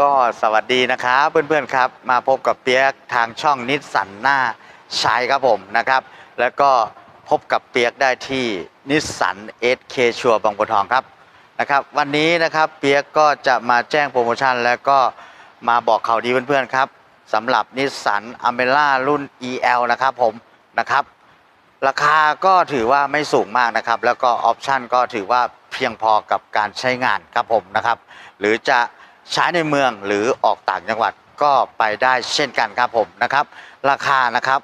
ก็สวัสดีนะครับเพื่อนๆครับ มาพบกับเปียกทางช่องนิสสันหน้าชายครับผมนะครับ แล้วก็พบกับเปียกได้ที่นิสสันเอสเคชัวบางบัวทองครับนะครับ วันนี้นะครับเปียกก็จะมาแจ้งโปรโมชั่น แล้วก็มาบอกข่าวดีเพื่อนๆครับสำหรับนิสสันอเมร่ารุ่น EL นะครับผมนะครับ ราคาก็ถือว่าไม่สูงมากนะครับ แล้วก็ออปชันก็ถือว่าเพียงพอกับการใช้งานครับผมนะครับ หรือจะ ใช้ในเมืองหรือออกต่างจังหวัดก็ไปได้เช่นกันครับผมนะครับ ราคานะครับ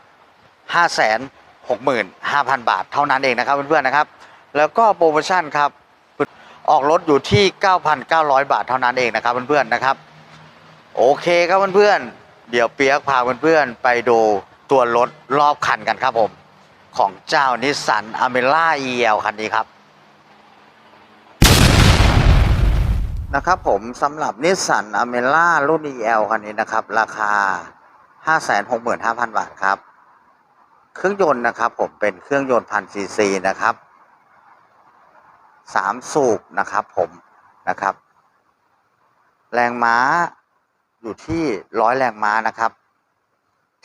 565,000 บาท เท่านั้นเองนะครับเพื่อนๆนะครับ แล้วก็โปรโมชั่นครับออกรถอยู่ที่ 9,900 บาทเท่านั้นเองนะครับเพื่อนๆนะครับ โอเคครับเพื่อนๆเดี๋ยวเปียกพาเพื่อนๆไปดูตัวรถรอบคันกันครับผม ของเจ้านิสสันอเมร่า EL คันนี้ครับ นะครับผมสำหรับนิสสันอเมร่ารุ่น EL คันนี้นะครับ ราคา 565,000 บาทครับ เครื่องยนต์นะครับผมเป็นเครื่องยนต์พันซีซีนะครับสามสูบนะครับผมนะครับ แรงม้าอยู่ที่ร้อยแรงม้านะครับ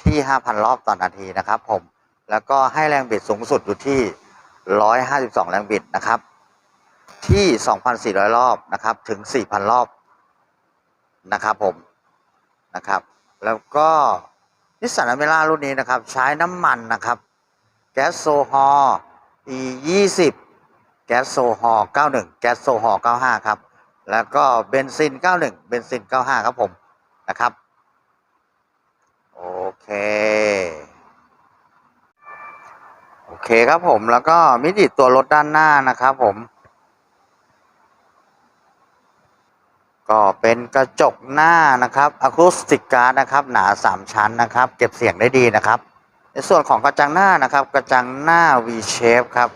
ที่ 5,000 รอบต่อนนาทีนะครับผมแล้วก็ให้แรงบิดสูงสุดอยู่ที่ 152 แรงบิดนะครับ ที่ 2,400 รอบนะครับ ถึง 4,000 รอบนะครับผมนะครับ แล้วก็นิสสันอเมร่ารุ่นนี้นะครับ ใช้น้ำมันนะครับ แก๊สโซฮอล์ E 20แก๊สโซฮอล์91 แก๊สโซฮอล์95 ครับ แล้วก็เบนซิน 91 เบนซิน 95 ครับผมนะครับ โอเค โอเคครับผมแล้วก็มิติตัวรถด้านหน้านะครับผม ก็เป็นกระจกหน้านะครับอะคูสติกการ์ดนะครับ หนา 3 ชั้นนะครับ เก็บเสียงได้ดีนะครับ ในส่วนของกระจังหน้านะครับ กระจังหน้า V shape ครับ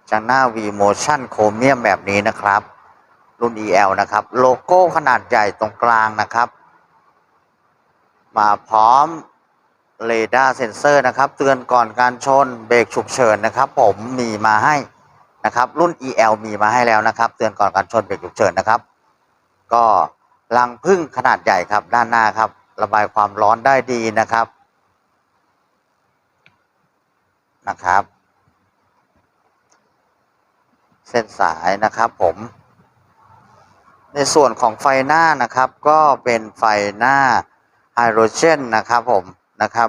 กระจังหน้า V motion chromium แบบนี้นะครับ รุ่น EL นะครับ โลโก้ขนาดใหญ่ตรงกลางนะครับ มาพร้อมเรดาร์เซนเซอร์นะครับ เตือนก่อนการชนเบรกฉุกเฉินนะครับ ผมมีมาให้นะครับ รุ่น EL มีมาให้แล้วนะครับ เตือนก่อนการชนเบรกฉุกเฉินนะครับ ก็รังพึ่งขนาดใหญ่ครับด้านหน้าครับ ระบายความร้อนได้ดีนะครับนะครับ เส้นสายนะครับผม ในส่วนของไฟหน้านะครับ ก็เป็นไฟหน้าไฮโดรเจนนะครับผมนะครับ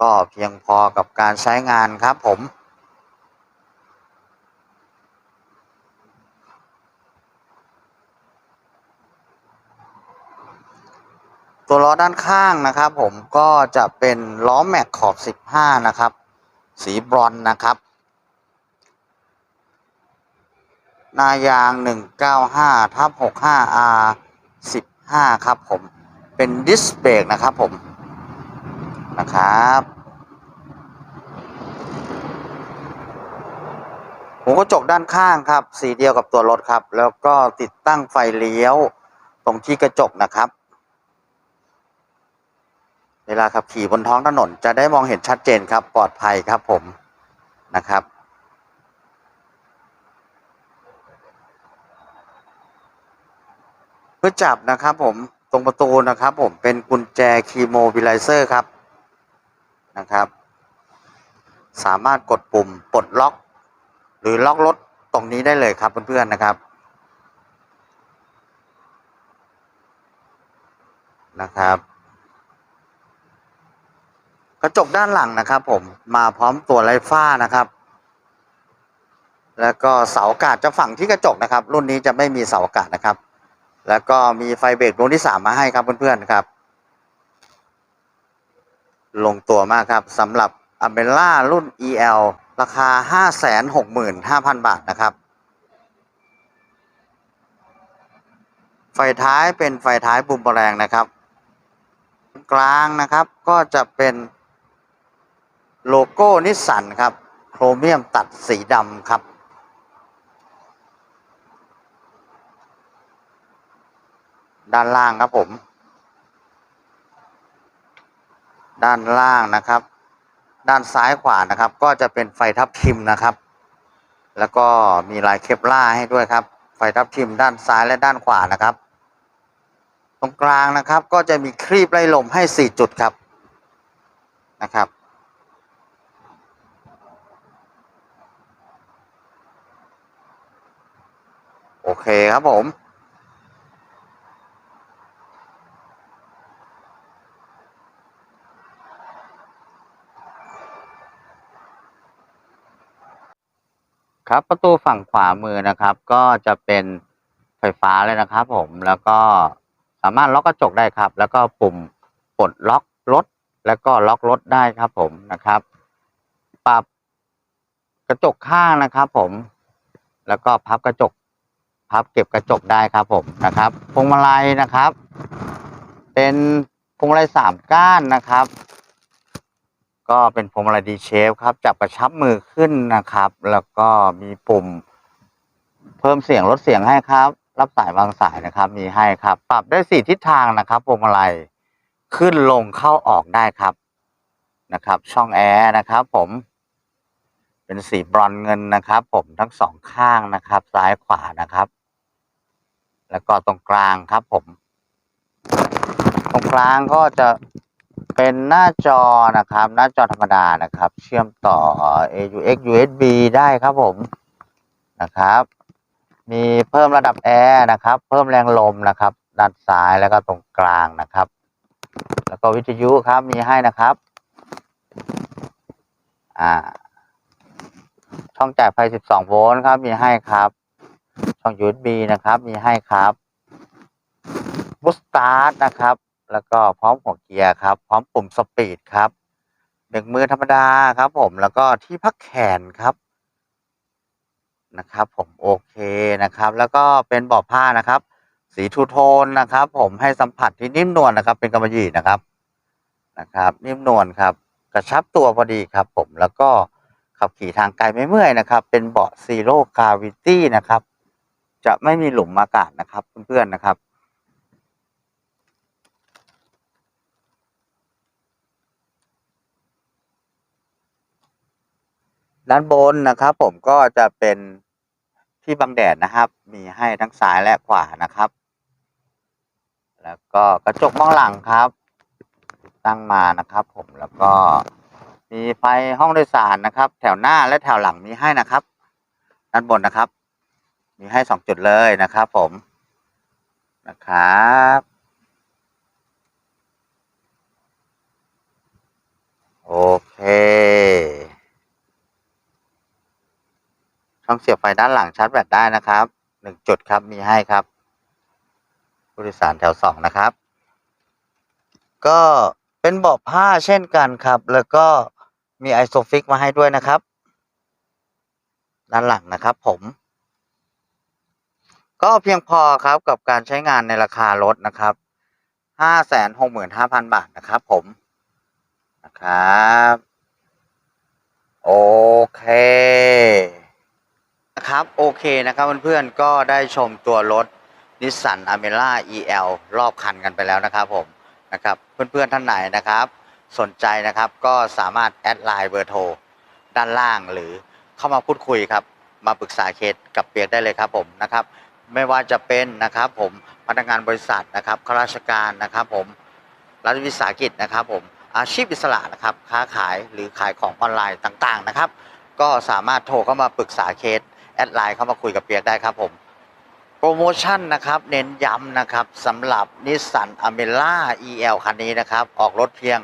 ก็เพียงพอกับการใช้งานครับผม ตัวล้อด้านข้างนะครับ ผมก็จะเป็นล้อแม็กขอบ 15 นะครับ สีบรอนนะครับนายาง 195ทับ 65R 15 ครับ ผมเป็นดิสเบรกนะครับ ผมนะครับหัวกระจกด้านข้างครับ สีเดียวกับตัวรถครับ แล้วก็ติดตั้งไฟเลี้ยวตรงที่กระจกนะครับ เวลาขับขี่บนท้องถนนจะได้มองเห็นชัดเจนครับ ปลอดภัยครับผมนะครับ เพื่อจับนะครับผมตรงประตูนะครับผมเป็นกุญแจคีโมบิลไลเซอร์ครับนะครับ สามารถกดปุ่มปลดล็อก หรือล็อกรถตรงนี้ได้เลยครับเพื่อนๆนะครับนะครับ กระจกด้านหลังนะครับ ผมมาพร้อมตัวไร้ฝ้านะครับ แล้วก็เสาอากาศจะฝังที่กระจกนะครับ รุ่นนี้จะไม่มีเสาอากาศนะครับ แล้วก็มีไฟเบรกดวงที่สามมาให้ครับเพื่อนๆครับ ลงตัวมากครับสำหรับอเมล่ารุ่น EL ราคา 565,000 บาทนะครับ ไฟท้ายเป็นไฟท้ายบูมแรงนะครับ กลางนะครับก็จะเป็น โลโก้นิสสันครับ โครเมียมตัดสีดำครับ ด้านล่างครับผม ด้านล่างนะครับ ด้านซ้ายขวานะครับ ก็จะเป็นไฟทับทิมนะครับ แล้วก็มีลายเคปล่าให้ด้วยครับ ไฟทับทิมด้านซ้ายและด้านขวานะครับ ตรงกลางนะครับก็จะมีครีบไล่ลมให้ 4 จุดครับนะครับ โอเคครับผม ครับประตูฝั่งขวามือนะครับ ก็จะเป็นไฟฟ้าเลยนะครับผมแล้วก็สามารถล็อกกระจกได้ครับ แล้วก็ปุ่มปลดล็อกรถแล้วก็ล็อกรถได้ครับผมนะครับ ปรับกระจกข้างนะครับผม แล้วก็พับกระจก พับเก็บกระจกได้ครับผมนะครับพวงมาลัยนะครับ เป็นพวงมาลัยสามก้านนะครับ ก็เป็นพวงมาลัยดีเชฟครับจับกระชับมือขึ้นนะครับ แล้วก็มีปุ่ม เพิ่มเสียงลดเสียงให้ครับ รับสายวางสายนะครับ มีให้ครับ ปรับได้สี่ทิศทางนะครับพวงมาลัยขึ้นลงเข้าออกได้ครับนะครับ ช่องแอร์นะครับ ผม เป็นสีบรอนเงินนะครับ ผมทั้งสองข้างนะครับ ซ้ายขวานะครับ แล้วก็ตรงกลางครับผม ตรงกลางก็จะเป็นหน้าจอนะครับ หน้าจอธรรมดานะครับ เชื่อมต่อ AUX USB ได้ครับผมนะครับ มีเพิ่มระดับแอร์นะครับ เพิ่มแรงลมนะครับ ด้านซ้ายแล้วก็ตรงกลางนะครับ แล้วก็วิทยุครับมีให้นะครับ อ่า ช่องจ่ายไฟ 12 โวลต์ครับ มีให้ครับ ช่อง USB นะครับ มีให้ครับบูสตาร์ทนะครับ แล้วก็พร้อมหัวเกียร์ครับ พร้อมปุ่มสปีดครับหนึ่งมือธรรมดาครับ ผม แล้วก็ที่พักแขนครับนะครับ ผมโอเคนะครับ แล้วก็เป็นเบาะผ้านะครับ สีทูโทนนะครับ ผมให้สัมผัสที่นิ่มนวลนะครับ เป็นกำมะหยี่นะครับนะครับ นิ่มนวลครับ กระชับตัวพอดีครับ ผมแล้วก็ ขับขี่ทางไกลไม่เมื่อยนะครับ เป็นเบาะซีโร่กาวิตี้นะครับ จะไม่มีหลุมอากาศนะครับเพื่อนๆนะครับด้านบนนะครับ ผมก็จะเป็นที่บังแดดนะครับ มีให้ทั้งซ้ายและขวานะครับ แล้วก็กระจกมองหลังครับ ตั้งมานะครับ ผมแล้วก็ มีไฟห้องโดยสารนะครับ แถวหน้าและแถวหลังมีให้นะครับ ด้านบนนะครับ มีให้สองจุดเลยนะครับผมนะครับโอเค ช่องเสียบไฟด้านหลังชาร์จแบตได้นะครับหนึ่งจุดครับมีให้ครับผู้โดยสารแถวสองนะครับ ก็เป็นเบาะผ้าเช่นกันครับ แล้วก็ มีไอโซฟิกมาให้ด้วยนะครับ ด้านหลังนะครับผม ก็เพียงพอครับกับการใช้งานในราคารถนะครับห้าแสนหกหมื่นห้าพันบาทนะครับผมนะครับ โอเคนะครับโอเคนะครับเพื่อนๆก็ได้ชมตัวรถนิสสันอเมร่า EL รอบคันกันไปแล้วนะครับผมนะครับ เพื่อนๆท่านไหนนะครับ สนใจนะครับก็สามารถแอดไลน์เบอร์โทรด้านล่างหรือเข้ามาพูดคุยครับ มาปรึกษาเคสกับเปียกได้เลยครับผมนะครับ ไม่ว่าจะเป็นนะครับผมพนักงานบริษัทนะครับข้าราชการนะครับผมรัฐวิสาหกิจนะครับผมอาชีพอิสระนะครับค้าขายหรือขายของออนไลน์ต่างๆนะครับ ก็สามารถโทรเข้ามาปรึกษาเคสแอดไลน์เข้ามาคุยกับเปียกได้ครับผมโปรโมชั่นนะครับเน้นย้ำนะครับสำหรับนิสสันอเมร่า EL คันนี้นะครับ ออกรถเพียง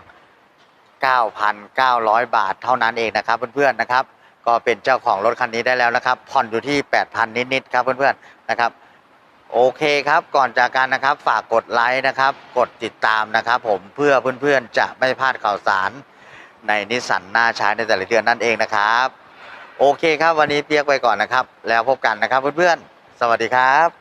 9,900 บาทเท่านั้นเองนะครับเพื่อนๆนะครับ ก็เป็นเจ้าของรถคันนี้ได้แล้วนะครับ ผ่อนอยู่ที่ 8,000 นิดๆครับเพื่อนๆนะครับ โอเคครับก่อนจากกันนะครับ ฝากกดไลค์นะครับ กดติดตามนะครับ ผมเพื่อเพื่อนๆจะไม่พลาดข่าวสารในนิสสันน่าใช้ในแต่ละเดือนนั่นเองนะครับ โอเคครับวันนี้เปียกไปก่อนนะครับ แล้วพบกันนะครับเพื่อนๆ สวัสดีครับ